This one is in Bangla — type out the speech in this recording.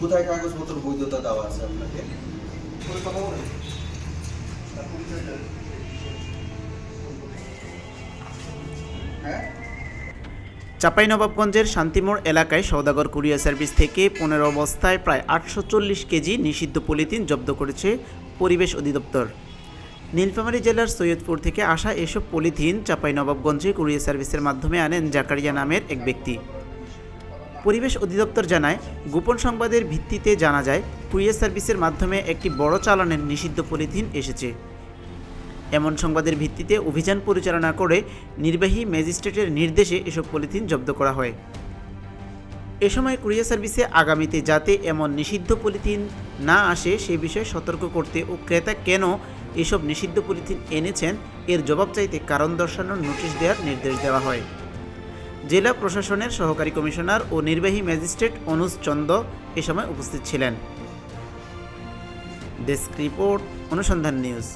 কোথায় কাগজপত্র বৈধতা দেওয়া আছে আপনাকে? হ্যাঁ? চাঁপাইনবাবগঞ্জের শান্তিমোড় এলাকায় সওদাগর কুরিয়ার সার্ভিস থেকে পনেরো অবস্থায় প্রায় আটশো চল্লিশ কেজি নিষিদ্ধ পলিথিন জব্দ করেছে পরিবেশ অধিদপ্তর। নীলফামারী জেলার সৈয়দপুর থেকে আসা এসব পলিথিন চাঁপাইনবাবগঞ্জে কুরিয়ার সার্ভিসের মাধ্যমে আনেন জাকারিয়া নামের এক ব্যক্তি। পরিবেশ অধিদপ্তর জানায়, গোপন সংবাদের ভিত্তিতে জানা যায়, কুরিয়ার সার্ভিসের মাধ্যমে একটি বড় চালানের নিষিদ্ধ পলিথিন এসেছে। এমন সংবাদের ভিত্তিতে অভিযান পরিচালনা করে নির্বাহী ম্যাজিস্ট্রেটের নির্দেশে এসব পলিথিন জব্দ করা হয়। এ সময় কুরিয়ার সার্ভিসে আগামীতে যাতে এমন নিষিদ্ধ পলিথিন না আসে, সে বিষয়ে সতর্ক করতে ও ক্রেতা কেন এসব নিষিদ্ধ পলিথিন এনেছেন, এর জবাব চাইতে কারণ দর্শানোর নোটিশ দেওয়ার নির্দেশ দেওয়া হয়। জেলা প্রশাসনের সহকারী কমিশনার ও নির্বাহী ম্যাজিস্ট্রেট অনুজ চন্দ এ সময় উপস্থিত ছিলেন। Desk report, Anusandhan news.